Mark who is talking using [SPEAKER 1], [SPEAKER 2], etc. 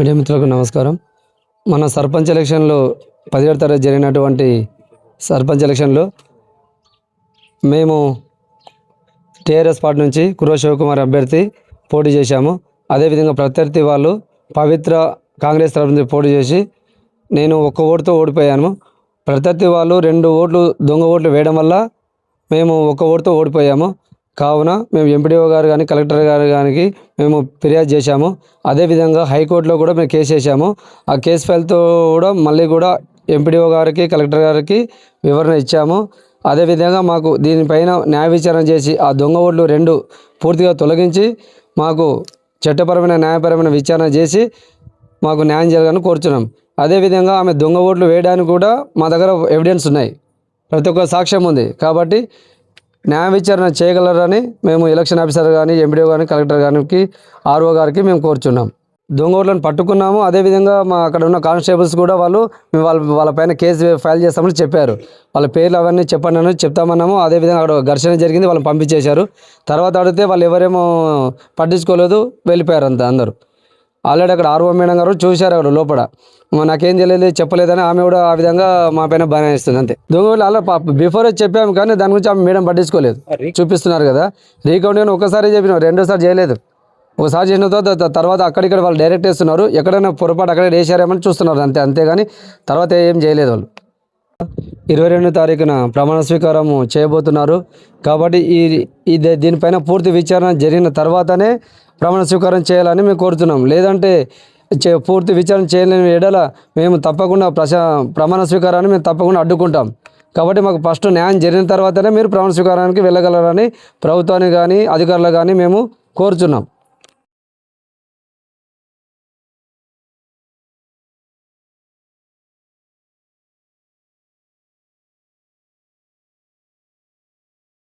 [SPEAKER 1] Media మిత్రులకు నమస్కారం. మన సర్పంచ్ ఎలక్షన్లో పదిహేడు తరగతి జరిగినటువంటి సర్పంచ్ ఎలక్షన్లో మేము టీఆర్ఎస్ పార్టీ నుంచి కురో శివకుమార్ అభ్యర్థి పోటీ చేశాము. అదేవిధంగా ప్రత్యర్థి వాళ్ళు పవిత్ర కాంగ్రెస్ తరఫు నుంచి పోటీ చేసి నేను ఒక్క ఓటుతో ఓడిపోయాను. ప్రత్యర్థి వాళ్ళు రెండు ఓట్లు దొంగ ఓట్లు వేయడం వల్ల మేము ఒక్క ఓటుతో ఓడిపోయాము. కావున మేము ఎంపీడీఓ గారు కానీ కలెక్టర్ గారు కానీ మేము ఫిర్యాదు చేశాము. అదేవిధంగా హైకోర్టులో కూడా మేము కేసు వేసాము ఆ కేసు ఫైల్తో కూడా మళ్ళీ కూడా ఎంపీడీఓ గారికి కలెక్టర్ గారికి వివరణ ఇచ్చాము. అదేవిధంగా మాకు దీనిపైన న్యాయ విచారణ చేసి ఆ దొంగ ఓట్లు రెండు పూర్తిగా తొలగించి మాకు చట్టపరమైన న్యాయపరమైన విచారణ చేసి మాకు న్యాయం జరగాలని కోరుచున్నాం. అదేవిధంగా ఆమె దొంగ ఓట్లు వేయడానికి కూడా మా దగ్గర ఎవిడెన్స్ ఉన్నాయి. ప్రతి ఒక్క సాక్ష్యం ఉంది. కాబట్టి న్యాయ విచారణ చేయగలరని మేము ఎలక్షన్ ఆఫీసర్ కానీ ఎంపీడీఓ కానీ కలెక్టర్ గారికి ఆర్ఓ గారికి మేము కోరుచున్నాం. దొంగోట్లను పట్టుకున్నాము. అదేవిధంగా మా అక్కడ ఉన్న కానిస్టేబుల్స్ కూడా వాళ్ళు మేము వాళ్ళ వాళ్ళ పైన కేసు ఫైల్ చేస్తామని చెప్పారు. వాళ్ళ పేర్లు అవన్నీ చెప్పండి అని చెప్తామన్నాము. అదేవిధంగా అక్కడ ఘర్షణ జరిగింది. వాళ్ళని పంపించేశారు. తర్వాత అడిగితే వాళ్ళు ఎవరేమో పట్టించుకోలేదు. వెళ్ళిపోయారు అంత అందరూ. ఆల్రెడీ అక్కడ ఆర్ఓ మేడం గారు చూశారు అక్కడ లోపల. "మా నాకేం తెలియదు చెప్పలేదని ఆమె కూడా ఆ విధంగా మా పైన బానేస్తుంది అంతే. దొంగలు అలా బిఫోర్ చెప్పాము కానీ దాని గురించి ఆమె మేడం పట్టించుకోలేదు. చూపిస్తున్నారు కదా. రీకౌంట్ కానీ ఒకసారి చెప్పినాం రెండోసారి చేయలేదు. ఒకసారి చేసిన తర్వాత తర్వాత అక్కడిక్కడ వాళ్ళు డైరెక్ట్ వేస్తున్నారు. ఎక్కడైనా పొరపాటు అక్కడ వేసారేమని చూస్తున్నారు అంతే అంతేగాని తర్వాత ఏం చేయలేదు వాళ్ళు. ఇరవై రెండు తారీఖున ప్రమాణ స్వీకారం చేయబోతున్నారు. కాబట్టి ఈ దీనిపైన పూర్తి విచారణ జరిగిన తర్వాతనే ప్రమాణ స్వీకారం చేయాలని మేము కోరుతున్నాం. లేదంటే చే పూర్తి విచారణ చేయలేని ఎడల మేము తప్పకుండా ప్రశా ప్రమాణ స్వీకారాన్ని మేము తప్పకుండా అడ్డుకుంటాం. కాబట్టి మాకు ఫస్ట్ న్యాయం జరిగిన తర్వాతనే మీరు ప్రమాణ స్వీకారానికి వెళ్ళగలరని ప్రభుత్వాన్ని కానీ అధికారులు కానీ మేము కోరుచున్నాం.